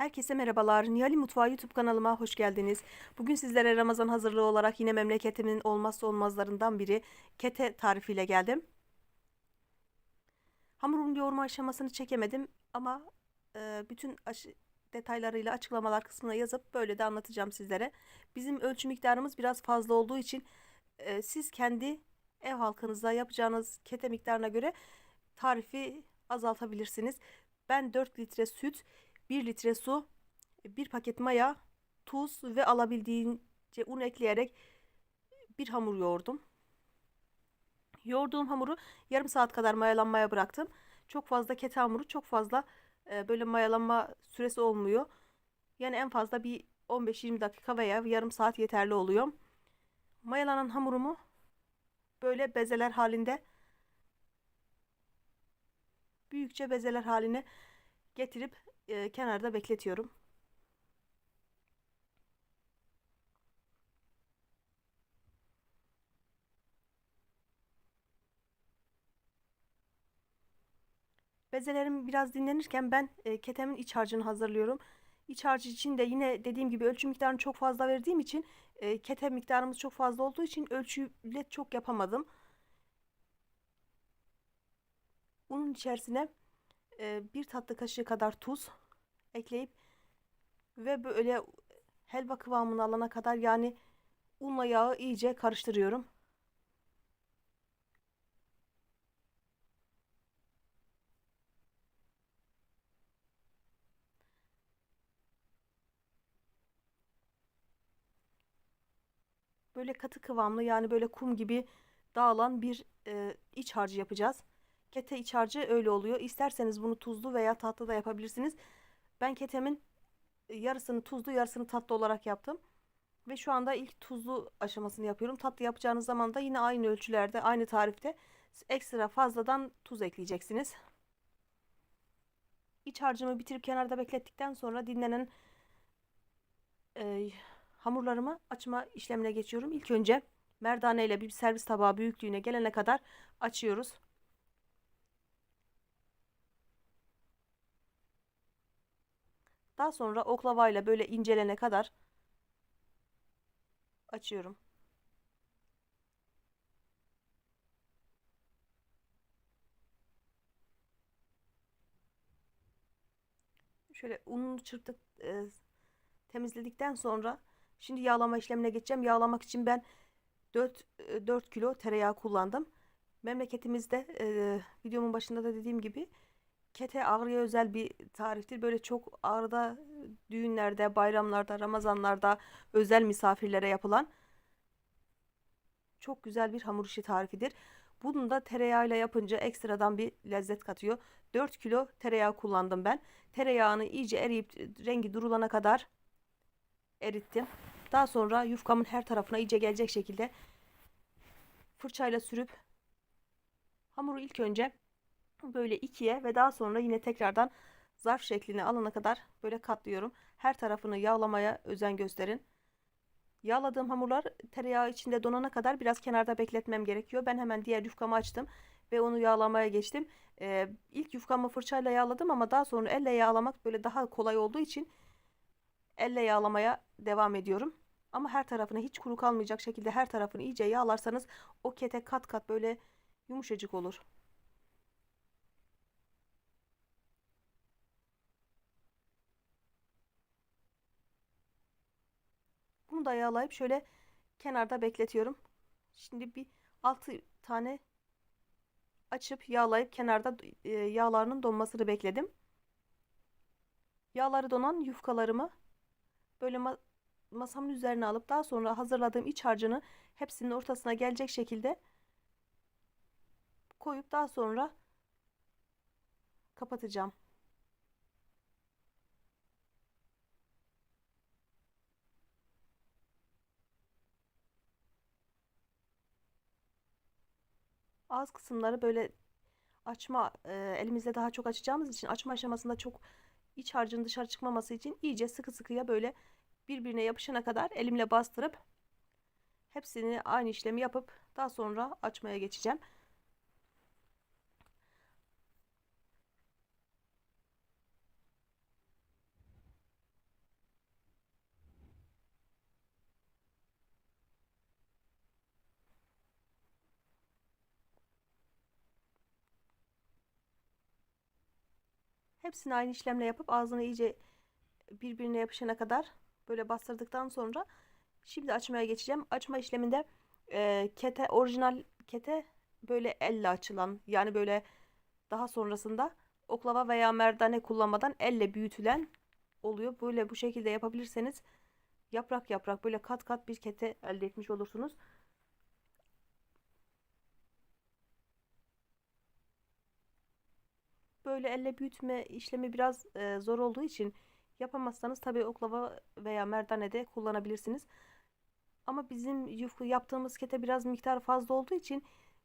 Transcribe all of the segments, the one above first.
Herkese merhabalar. Nihali Mutfağı YouTube kanalıma hoş geldiniz. Bugün sizlere Ramazan hazırlığı olarak yine memleketimin olmazsa olmazlarından biri kete tarifiyle geldim. Hamurun yoğurma aşamasını çekemedim ama e, bütün detaylarıyla açıklamalar kısmına yazıp böyle de anlatacağım sizlere. Bizim ölçü miktarımız biraz fazla olduğu için e, siz kendi ev halkınızda yapacağınız kete miktarına göre tarifi azaltabilirsiniz. Ben 4 litre süt, 1 litre su, 1 paket maya, tuz ve alabildiğince un ekleyerek bir hamur yoğurdum. Yoğurduğum hamuru yarım saat kadar mayalanmaya bıraktım. Çok fazla kete hamuru çok fazla e, böyle mayalanma süresi olmuyor. Yani en fazla bir 15-20 dakika veya yarım saat yeterli oluyor. Mayalanan hamurumu böyle bezeler halinde büyükçe bezeler haline getirip e, kenarda bekletiyorum. Bezelerim biraz dinlenirken ben e, ketemin iç harcını hazırlıyorum. İç harcı için de yine dediğim gibi ölçü miktarını çok fazla verdiğim için e, kete miktarımız çok fazla olduğu için ölçüyle çok yapamadım. Unun içerisine bir tatlı kaşığı kadar tuz ekleyip ve böyle helva kıvamını alana kadar yani unla yağı iyice karıştırıyorum. Böyle katı kıvamlı yani böyle kum gibi dağılan bir e, iç harcı yapacağız. Kete iç harcı öyle oluyor. İsterseniz bunu tuzlu veya tatlı da yapabilirsiniz. Ben ketemin yarısını tuzlu yarısını tatlı olarak yaptım. Ve şu anda ilk tuzlu aşamasını yapıyorum. Tatlı yapacağınız zaman da yine aynı ölçülerde aynı tarifte ekstra fazladan tuz ekleyeceksiniz. İç harcımı bitirip kenarda beklettikten sonra dinlenen e, hamurlarımı açma işlemine geçiyorum. İlk önce merdane ile bir servis tabağı büyüklüğüne gelene kadar açıyoruz. Daha sonra oklavayla böyle incelene kadar açıyorum. Şöyle ununu çırptık e, temizledikten sonra şimdi yağlama işlemine geçeceğim. Yağlamak için ben 4 4 kilo tereyağı kullandım. Memleketimizde e, videomun başında da dediğim gibi kete Ağrı'ya özel bir tariftir. Böyle çok Ağrı'da düğünlerde, bayramlarda, Ramazanlarda özel misafirlere yapılan çok güzel bir hamur işi tarifidir. Bunu da tereyağıyla yapınca ekstradan bir lezzet katıyor. 4 kilo tereyağı kullandım ben. Tereyağını iyice eriyip rengi durulana kadar erittim. Daha sonra yufkamın her tarafına iyice gelecek şekilde fırçayla sürüp hamuru ilk önce böyle ikiye ve daha sonra yine tekrardan zarf şekline alana kadar böyle katlıyorum. Her tarafını yağlamaya özen gösterin. Yağladığım hamurlar tereyağı içinde donana kadar biraz kenarda bekletmem gerekiyor. Ben hemen diğer yufkamı açtım ve onu yağlamaya geçtim. Ee, ilk yufkamı fırçayla yağladım ama daha sonra elle yağlamak böyle daha kolay olduğu için elle yağlamaya devam ediyorum. Ama her tarafını hiç kuru kalmayacak şekilde her tarafını iyice yağlarsanız o kete kat kat böyle yumuşacık olur. Bunu da yağlayıp şöyle kenarda bekletiyorum. Şimdi bir 6 tane açıp yağlayıp kenarda e, yağlarının donmasını bekledim. Yağları donan yufkalarımı böyle ma masamın üzerine alıp daha sonra hazırladığım iç harcını hepsinin ortasına gelecek şekilde koyup daha sonra kapatacağım. Ağız kısımları böyle açma e, elimizde daha çok açacağımız için açma aşamasında çok iç harcın dışarı çıkmaması için iyice sıkı sıkıya böyle birbirine yapışana kadar elimle bastırıp hepsini aynı işlemi yapıp daha sonra açmaya geçeceğim. Hepsini aynı işlemle yapıp ağzını iyice birbirine yapışana kadar böyle bastırdıktan sonra şimdi açmaya geçeceğim. Açma işleminde e, kete orijinal kete böyle elle açılan yani böyle daha sonrasında oklava veya merdane kullanmadan elle büyütülen oluyor. Böyle bu şekilde yapabilirseniz yaprak yaprak böyle kat kat bir kete elde etmiş olursunuz. Böyle elle büyütme işlemi biraz e, zor olduğu için yapamazsanız tabii oklava veya merdane de kullanabilirsiniz. Ama bizim yufka yaptığımız kete biraz miktar fazla olduğu için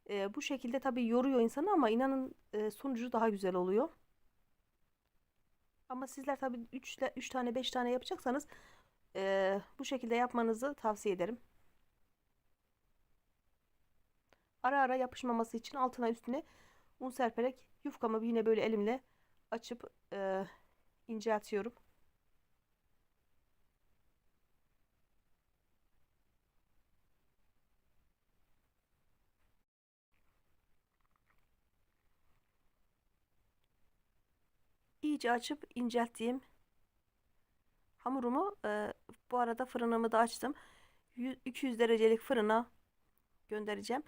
e, bu şekilde tabii yoruyor insanı ama inanın e, sonucu daha güzel oluyor. Ama sizler tabii 3 3 tane 5 tane yapacaksanız e, bu şekilde yapmanızı tavsiye ederim. Ara ara yapışmaması için altına üstüne un serperek yufkamı yine böyle elimle açıp e, inceltiyorum. iyice açıp incelttiğim hamurumu e, bu arada fırınımı da açtım. 200 derecelik fırına göndereceğim.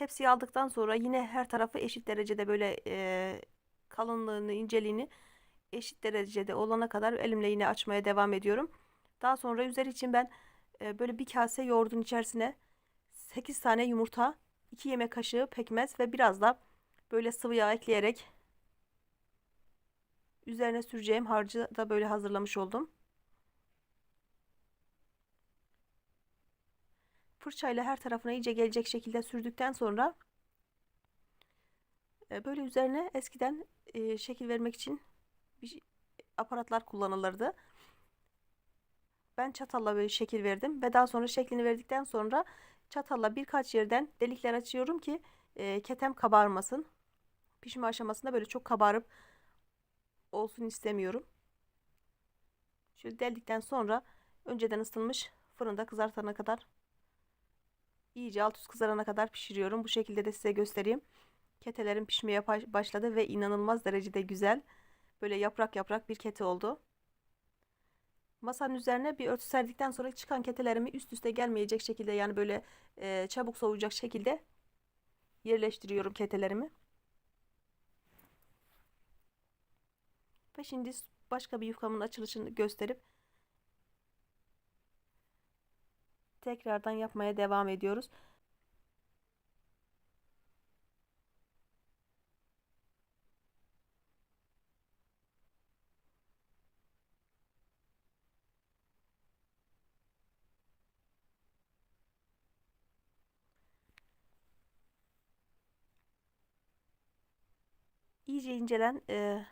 Tepsiyi aldıktan sonra yine her tarafı eşit derecede böyle e, kalınlığını, inceliğini eşit derecede olana kadar elimle yine açmaya devam ediyorum. Daha sonra üzeri için ben e, böyle bir kase yoğurdun içerisine 8 tane yumurta, 2 yemek kaşığı pekmez ve biraz da böyle sıvı yağ ekleyerek Üzerine süreceğim harcı da böyle hazırlamış oldum. Fırçayla her tarafına iyice gelecek şekilde sürdükten sonra e, böyle üzerine eskiden e, şekil vermek için bir aparatlar kullanılırdı. Ben çatalla böyle şekil verdim ve daha sonra şeklini verdikten sonra çatalla birkaç yerden delikler açıyorum ki e, ketem kabarmasın. Pişme aşamasında böyle çok kabarıp olsun istemiyorum. Şöyle deldikten sonra önceden ısıtılmış fırında kızartana kadar iyice alt üst kızarana kadar pişiriyorum. Bu şekilde de size göstereyim. Ketelerim pişmeye başladı ve inanılmaz derecede güzel. Böyle yaprak yaprak bir kete oldu. Masanın üzerine bir örtü serdikten sonra çıkan ketelerimi üst üste gelmeyecek şekilde yani böyle e, çabuk soğuyacak şekilde yerleştiriyorum ketelerimi. Ve şimdi başka bir yufkamın açılışını gösterip tekrardan yapmaya devam ediyoruz. iyice incelen e,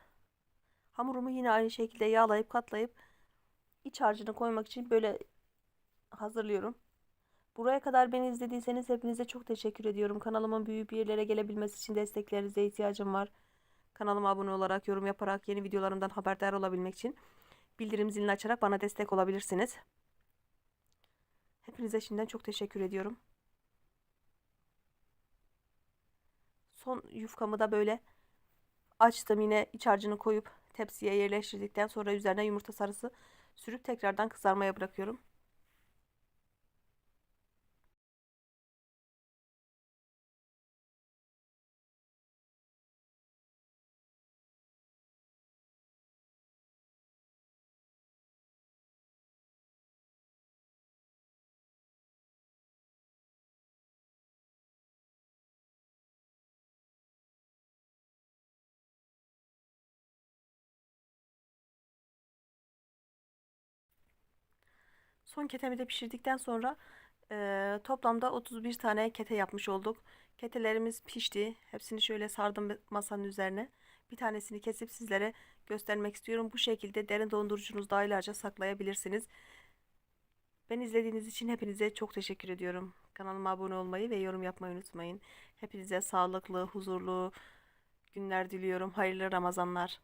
Hamurumu yine aynı şekilde yağlayıp katlayıp iç harcını koymak için böyle hazırlıyorum. Buraya kadar beni izlediyseniz hepinize çok teşekkür ediyorum. Kanalımın büyük bir yerlere gelebilmesi için desteklerinize ihtiyacım var. Kanalıma abone olarak, yorum yaparak, yeni videolarımdan haberdar olabilmek için bildirim zilini açarak bana destek olabilirsiniz. Hepinize şimdiden çok teşekkür ediyorum. Son yufkamı da böyle açtım yine iç harcını koyup tepsiye yerleştirdikten sonra üzerine yumurta sarısı sürüp tekrardan kızarmaya bırakıyorum. Son ketemi de pişirdikten sonra e, toplamda 31 tane kete yapmış olduk. Ketelerimiz pişti. Hepsini şöyle sardım masanın üzerine. Bir tanesini kesip sizlere göstermek istiyorum. Bu şekilde derin dondurucunuzda aylarca saklayabilirsiniz. Ben izlediğiniz için hepinize çok teşekkür ediyorum. Kanalıma abone olmayı ve yorum yapmayı unutmayın. Hepinize sağlıklı, huzurlu günler diliyorum. Hayırlı Ramazanlar.